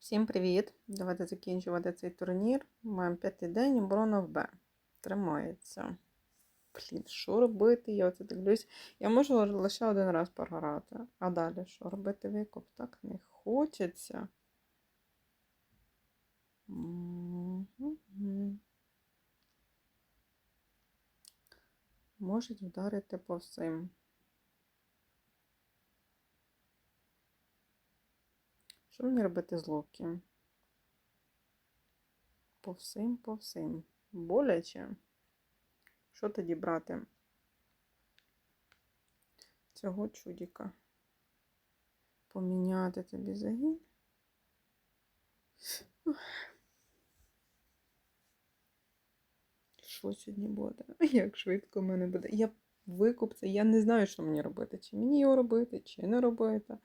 Всім привіт! Давайте закінчувати цей турнір. Маємо п'ятий день, оборона в Б. Тримається. Блін, що робити? Я оце дивлюсь. Я можу лише один раз програти. А далі що? Робити викуп? Так не хочеться. Можуть вдарити по всім. Що мені робити з локі? По всім, по всім. Боляче. Що тоді брати? Цього чудіка. Поміняти тобі загін. Що сьогодні буде? Як швидко в мене буде? Я викуп це. Я не знаю, що мені робити. Чи мені його робити, чи не робити.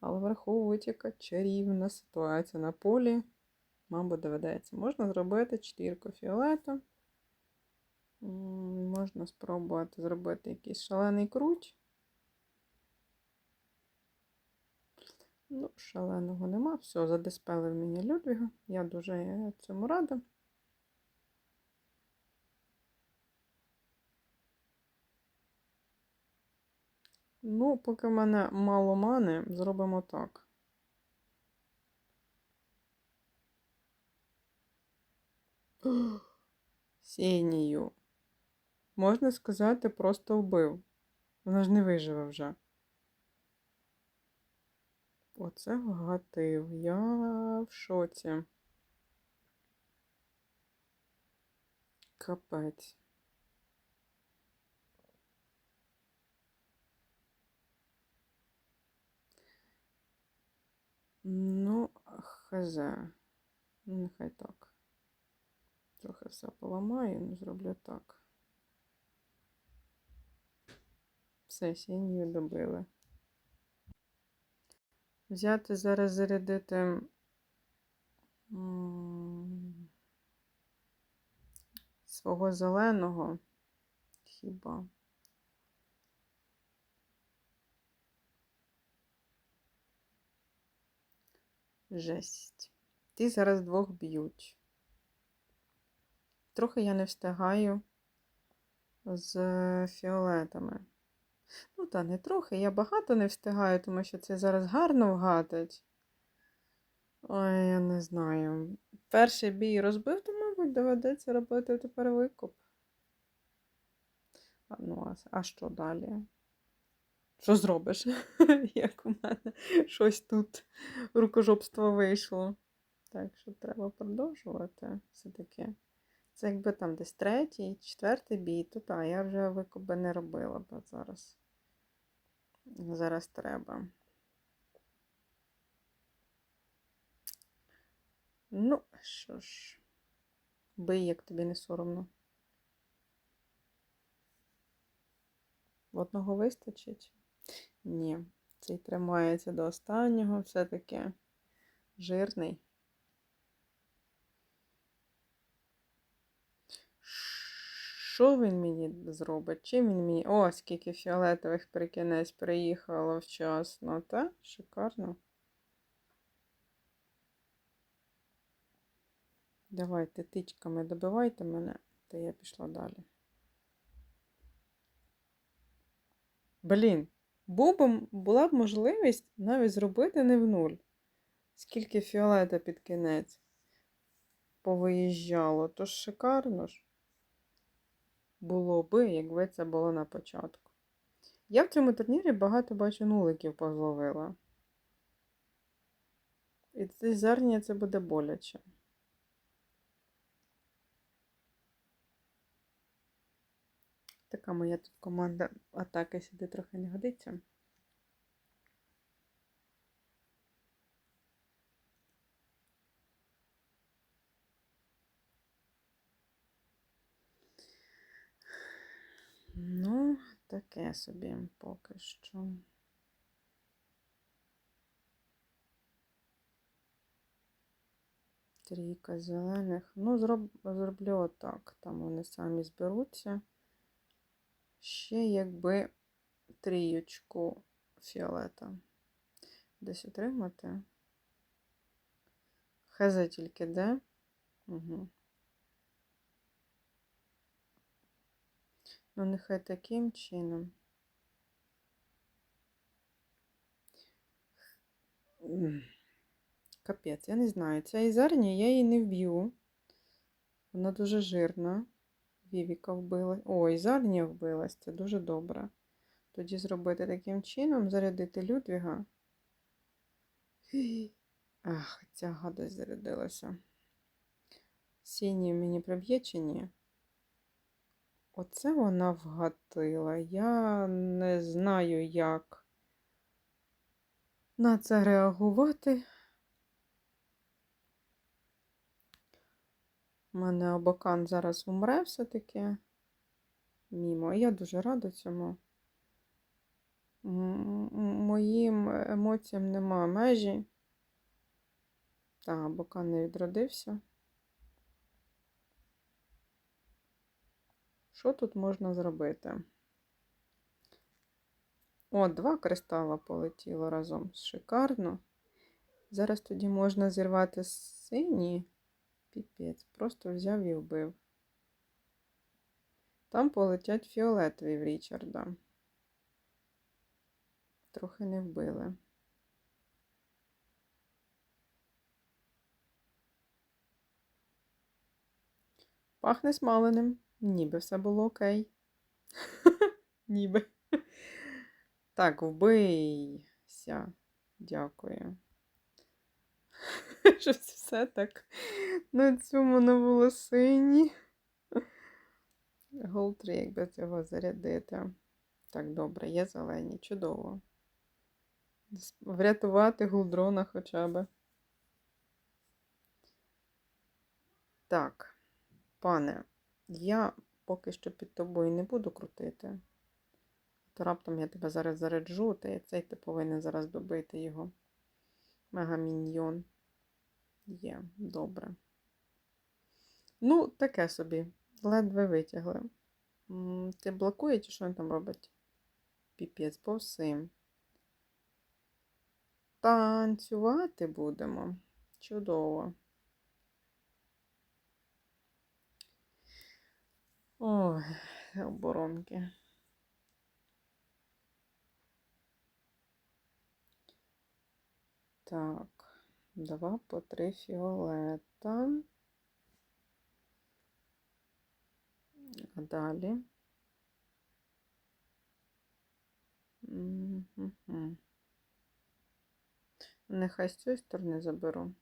Але враховуючи, яка чарівна ситуація на полі, мабуть, доведеться. Можна зробити четвірку фіолету. Можна спробувати зробити якийсь шалений круть. Ну, шаленого нема. Все, задиспелив мені Людвіга. Я дуже цьому рада. Ну, поки в мене мало мани, зробимо так. Сінію. Можна сказати, просто вбив. Вона ж не виживе вже. Оце вгатив. Я в шоці. Капець. Ну, хз. Нехай так. Трохи все поламаю, ну зроблю так. Все, сінію добили. Взяти зараз зарядити свого зеленого. Хіба? Жесть. Ті зараз двох б'ють. Трохи я не встигаю з фіолетами. Ну, та не трохи, я багато не встигаю, тому що це зараз гарно вгатить. Ой, я не знаю. Перший бій розбив, то, мабуть, доведеться робити тепер викуп. Ну, а що далі? Що зробиш? Як у мене щось тут рукожопство вийшло. Так що треба продовжувати все-таки. Це якби там десь третій, четвертий бій, то так, я вже викуп би не робила б зараз. Зараз треба. Ну, що ж, бий, як тобі не соромно. Одного вистачить? Ні, цей тримається до останнього, все-таки жирний. Що він мені зробить? Чим він мені. О, скільки фіолетових прикінець приїхало вчасно, та? Шикарно. Давайте тичками добивайте мене, та я пішла далі. Блін, би, була б можливість навіть зробити не в нуль. Скільки фіолета під кінець повиїжджало, то ж шикарно ж було би, якби це було на початку. Я в цьому турнірі багато бачу нуликів позловила. І це зерня це буде боляче. Така моя тут команда атаки сюди трохи не годиться. Ну, таке собі поки що. Трійка зелених. Ну, зроб, зроблю отак. Там вони самі зберуться. Ще якби трієчку фіолета. Десь отримати. Хз тільки де? Угу. Ну, нехай таким чином. Капець, я не знаю. Ця ізарня я її не вб'ю. Вона дуже жирна. Вівіка вбила. О, ізарня вбилась, це дуже добре. Тоді зробити таким чином, зарядити Людвіга. Ах, ця гадость зарядилася. Сінію мені приб'є чи ні? Оце вона вгатила. Я не знаю, як на це реагувати. У мене обакан зараз умре все-таки. Мімо. Я дуже рада цьому. Моїм емоціям нема межі. Так, обакан не відродився. Що тут можна зробити? О, два кристала полетіло разом. Шикарно. Зараз тоді можна зірвати сині. Піпець, просто взяв і вбив. Там полетять фіолетові в Річарда. Трохи не вбили. Пахне смаленим. Ніби все було окей. Ніби. Так, вбийся. Дякую. Щось все так на цьому на волосині. Голтри, якби цього зарядити. Так, добре, є зелені. Чудово. Врятувати гулдрона хоча б. Так, пане, я поки що під тобою не буду крутити. То раптом я тебе зараз заряджу, та й цей ти повинен зараз добити його. Мегаміньйон. Є, добре. Ну, таке собі. Ледве витягли. Ти блокує чи що він там робить? Піпець, по всім. Танцювати будемо. Чудово. Ой, оборонки. Так, два по три фіолета. А далі. Мгм. Нехай з цієї сторони заберу.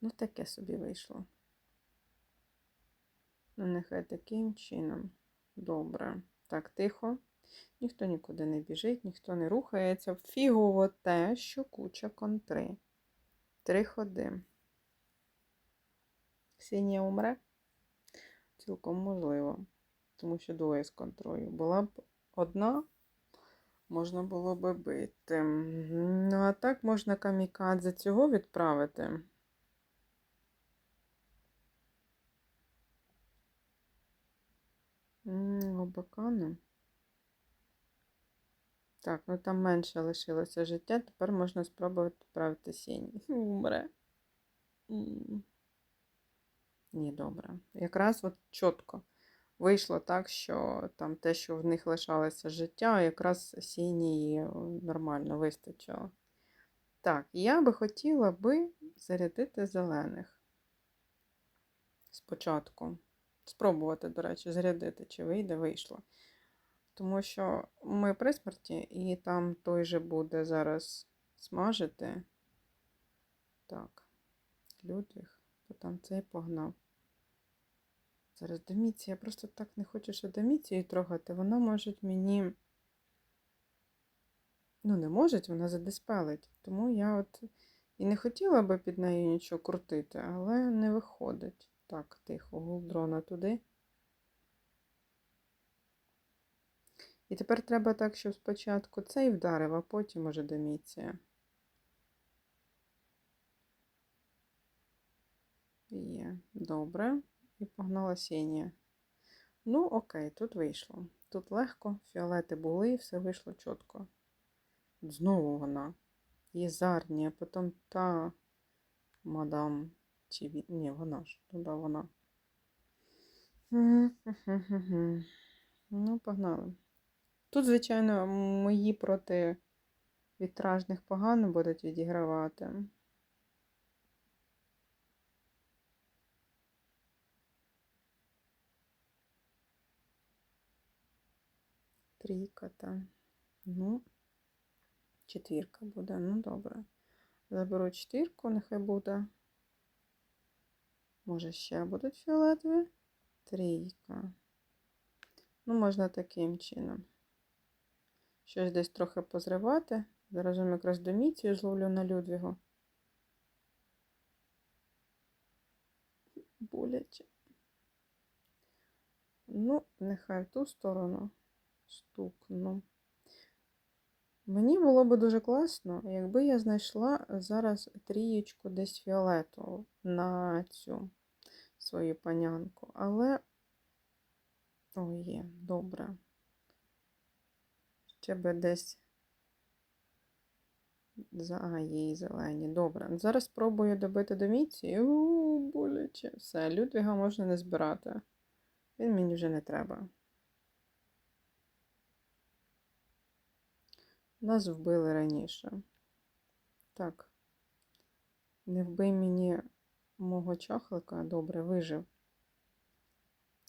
Ну, таке собі вийшло. Ну, нехай таким чином. Добре. Так, тихо. Ніхто нікуди не біжить, ніхто не рухається. Фігово те, що куча контри. Три ходи. Ксенія умре? Цілком можливо. Тому що двоє з контрою. Була б одна, можна було би бити. Ну, а так можна камікадзе цього відправити. М, Так, ну там менше лишилося життя. Тепер можна спробувати відправити сінь. Умре. Ні, добре. Якраз от чітко вийшло так, що там те, що в них лишалося життя, якраз сінії нормально вистачило. Так, я би хотіла би зарядити зелених. Спочатку. Спробувати, до речі, зарядити, чи вийде, вийшло. Тому що ми при смерті, і там той же буде зараз смажити. Так, Людвіг, бо там цей погнав. Зараз Доміція, я просто так не хочу, що Доміцію трогати. Вона може мені. Ну, не може, вона задиспелить. Тому я от і не хотіла би під нею нічого крутити, але не виходить. Так, тихо, гулдрона туди. І тепер треба так, щоб спочатку цей вдарив, а потім уже Доміція. Є, добре. І погнала сінія. Ну, окей, тут вийшло. Тут легко, фіолети були, і все вийшло чітко. Знову вона. Є Зарнія, потім та мадам. Чи він? Ні, вона ж. Ну да, вона. Ну, погнали. Тут, звичайно, мої проти вітражних погано будуть відігравати. Трійка, та. Ну, четвірка буде. Ну, добре. Заберу четвірку, нехай буде. Може, ще будуть фіолетові? Трійка. Ну, можна таким чином. Щось десь трохи позривати. Зараз якраз доміцію зловлю на Людвігу. Боляче. Ну, нехай в ту сторону стукну. Мені було би дуже класно, якби я знайшла зараз трієчку десь фіолетову на цю свою панянку. Але. Ой, є, добре. Ще би десь. За є зелені. Добре. Зараз спробую добити до міці. У, боляче. Все, Людвіга можна не збирати. Він мені вже не треба. Нас вбили раніше. Так. Не вбий мені мого чахлика. Добре, вижив.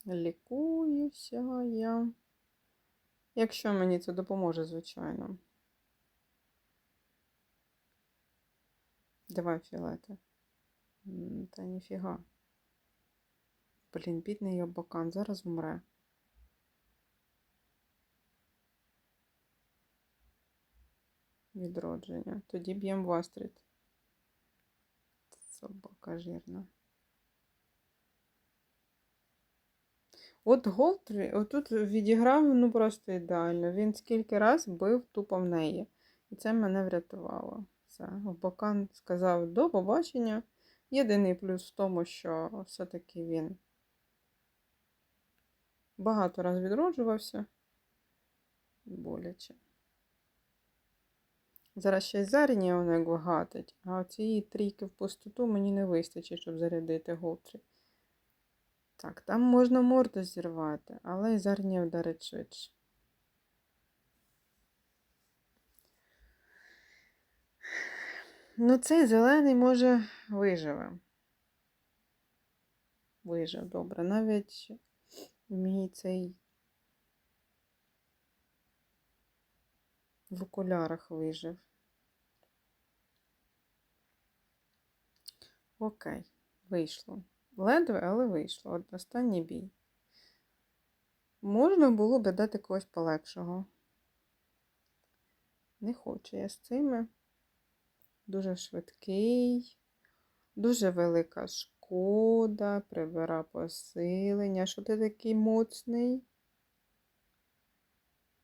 Лікуюся я. Якщо мені це допоможе, звичайно. Давай фіолети. Та ніфіга. Блін, бідний Йобакан, зараз вмре. Відродження. Тоді б'ємо в Астрід. Собака жирна. От Голтрі, отут відіграв ну просто ідеально. Він скільки раз бив тупо в неї. І це мене врятувало. Все. Бокан сказав до побачення. Єдиний плюс в тому, що все-таки він багато раз відроджувався. Боляче. Зараз ще й зарні воно як гатить, а цієї трійки в пустоту мені не вистачить, щоб зарядити Голтрі. Так, там можна морду зірвати, але і зарні вдарить швидше. Ну, цей зелений може виживе. Вижив, добре. Навіть мій цей в окулярах вижив. Окей, вийшло. Ледве, але вийшло. От останній бій. Можна було би дати когось полегшого. Не хочу я з цими. Дуже швидкий, дуже велика шкода, прибира посилення. Що ти такий моцний?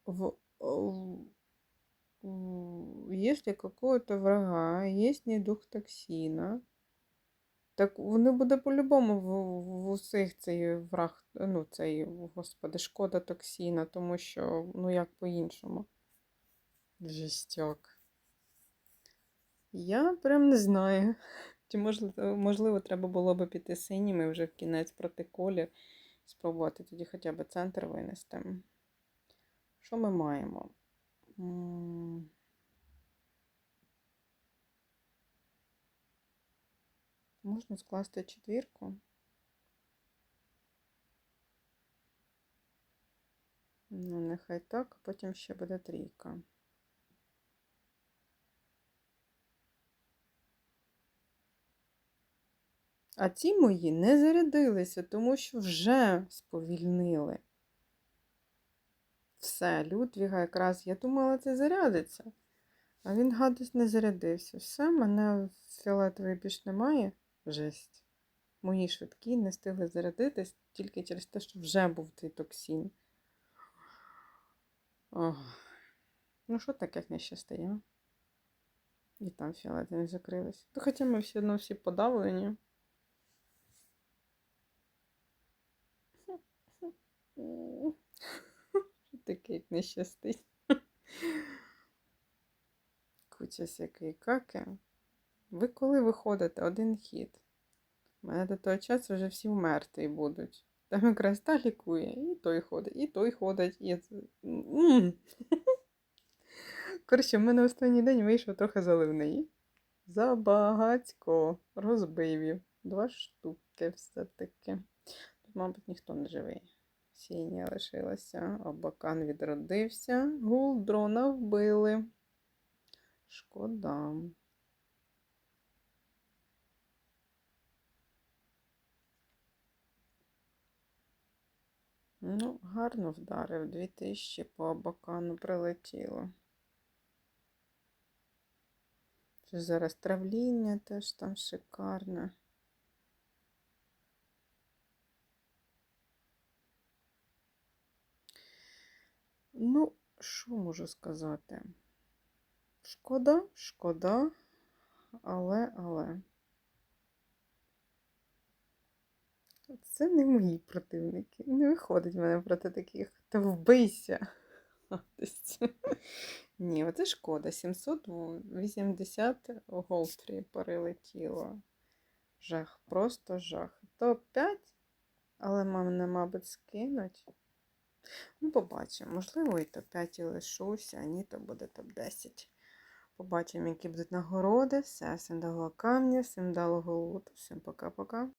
В, в, если какого-то врага есть недух токсина, так вони буде по-любому в, в усіх цей враг, ну, цей, господи, шкода токсина, тому що, ну як по-іншому. Жестяк. Я прям не знаю. Чи можливо, можливо треба було би піти синіми вже в кінець проти колі, спробувати тоді хоча б центр винести. Що ми маємо? Можна скласти четвірку. Ну, нехай так, потім ще буде трійка. А ці мої не зарядилися, тому що вже сповільнили. Все, Людвіга якраз, я думала, це зарядиться. А він гадость не зарядився. Все, мене фіолетовий більш немає. Жесть. Мої швидкі не встигли зарядитись тільки через те, що вже був цей токсин. Ох. Ну, що таке не щастає? І там фіолети не закрились. То хоча ми все одно всі подавлені. Таке, як не щастить? куча всякої каки. Ви коли виходите один хід? У мене до того часу вже всі вмерти будуть. Там якраз та лікує, і той ходить, і той ходить, і. Коротше, в мене останній день вийшов трохи заливний. Забагацько розбивів. Два штуки все-таки. Тут, мабуть, ніхто не живий. Сіння лишилася, Абакан відродився, гулдрона вбили. Шкода. Ну, гарно вдарив. Дві тисячі по Абакану прилетіло. Зараз травління теж там шикарне. Ну, що можу сказати? Шкода, шкода, але, але. Це не мої противники. Не виходить в мене проти таких. Та вбийся. Ні, оце шкода. 780 голстрі перелетіло. Жах, просто жах. Топ-5, але мене, мабуть, скинуть. Ну, побачимо. Можливо, і топ-5 і лишуся, а ні, то буде топ-10. Побачимо, які будуть нагороди. Все, всім дало камня, всім дало голоду, Всім пока-пока.